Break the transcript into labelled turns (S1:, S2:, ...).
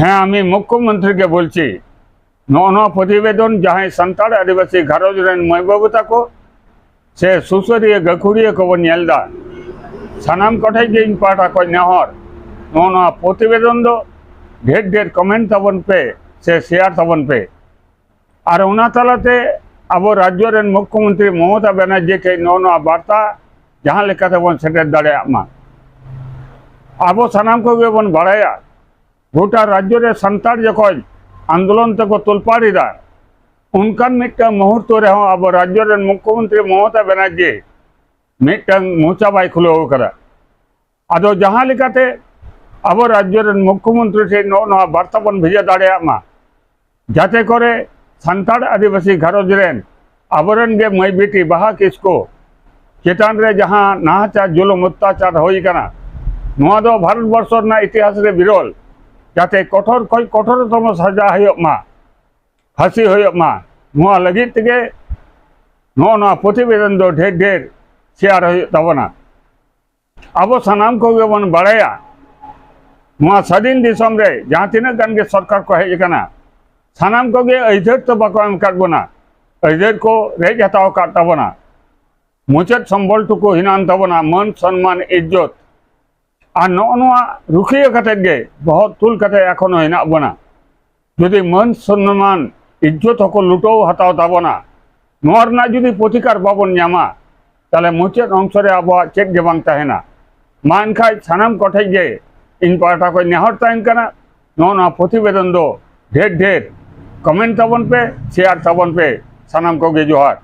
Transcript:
S1: হ্যাঁ আমি মুখ্যমন্ত্রীকে বলছি, নন প্রতিবেদন যাহাই সান্তাড় আদিবাসী ঘারজ রেন মহবাবু তাকো সে সুসরিয়ে গখুড়িয়ে কব নেলদা সানাম কটাই যে পাঠা কয় নেহর, নন প্রতিবেদন দো, ঢের ঢের কমেন্ট তাবন পে, সে শেয়ার তাবন পে। আর ওনা তালাতে আবো রাজ্য রেন মুখ্যমন্ত্রী মমতা ব্যানার্জিকে নন বার্তা, যাহা লেখা তাবন সেটার দাঁড়ে আমা। আবো সানাম কবন বাড়ায়া গোটা রাজ্যের সান্তার যখন আন্দোলন থেকে তোলপাড়িরা অনকান মিটা মুহূর্ত রে আবো রাজ্যের মুখ্যমন্ত্রী মমতা ব্যানার্জি মিটা মোচাবাই খুলে করা। আদো যাহা লেখাতে আবো রাজ্যের মুখ্যমন্ত্রী সেই নয়া বার্তাপন ভেজা দাঁড়িয়ে যাতে করে সান্তার আদিবাসী ঘরোজ রেন আবরেন গে মাই বেটি বাহা কিসকো চেতান রে যাহা নাহাচার জুলুম অত্যাচার হয়ে কানা। নয়া দো না ইতিহাস বিরল। যাতে কঠোর কই কঠোরতম সাজা হয়ক মা, ফাঁসি হয়ক মা। নোয়া লাগি থেকে নোয়া নোয়া প্রতিবেদন দো ঢের ঢের শেয়ার হয়ক তাবনা আবো সানাম কোগে বন বাড়ায়া নোয়া স্বাধীন দিশম রে, যাহা তিনা গানকে সরকার কো হেজ কানা সানাম কোগে ঐধের তো বাকো এম কাটবনা ঐধের কো রেজ হাতাও কাট তাবনা মুচাদ সম্বল টুকু হিনান তাবনা মন সম্মান ইজ্জত ᱟᱨ ᱱᱚᱜᱼᱚ ᱱᱚᱣᱟ ᱨᱩᱠᱷᱤᱭᱟᱹ ᱠᱟᱛᱮᱫ ᱜᱮ ᱵᱚᱦᱚᱜ ᱛᱩᱞ ᱠᱟᱛᱮᱫ ᱮᱠᱷᱚᱱᱚ ᱦᱮᱱᱟᱜ ᱵᱚᱱᱟ ᱡᱩᱫᱤ ᱢᱟᱹᱱ ᱥᱚᱱᱢᱟᱱ ᱤᱡᱽᱡᱚᱛ ᱦᱚᱸᱠᱚ ᱞᱩᱴᱟᱹᱣ ᱦᱟᱛᱟᱣ ᱛᱟᱵᱚᱱᱟ ᱱᱚᱣᱟ ᱨᱮᱱᱟᱜ ᱡᱩᱫᱤ ᱯᱨᱚᱛᱤᱠᱟᱨ ᱵᱟᱵᱚᱱ ᱧᱟᱢᱟ ᱛᱟᱦᱚᱞᱮ ᱢᱩᱪᱟᱹᱫ ᱚᱝᱥᱚ ᱨᱮ ᱟᱵᱚᱣᱟᱜ ᱪᱮᱫ ᱜᱮ ᱵᱟᱝ ᱛᱟᱦᱮᱱᱟ ᱢᱟ ᱮᱱᱠᱷᱟᱡ ᱥᱟᱱᱟᱢ ᱠᱚᱴᱷᱮᱡ ᱜᱮ ᱤᱧ ᱯᱟᱦᱴᱟ ᱠᱷᱚᱡ ᱱᱮᱦᱚᱨ ᱛᱟᱦᱮᱱ ᱠᱟᱱᱟ ᱱᱚᱜᱼᱚ ᱱᱚᱣᱟ ᱯᱨᱚᱛᱤᱵᱮᱫᱚᱱ ᱫᱚ ᱰᱷᱮᱨ ᱰᱷᱮᱨ ᱠᱚᱢᱮᱱᱴ ᱛᱟᱵᱚᱱ ᱯᱮ ᱥᱮᱭᱟᱨ ᱛᱟᱵᱚᱱ ᱯᱮ ᱥᱟᱱᱟᱢ ᱠᱚᱜᱮ ᱡᱚᱦᱟᱨ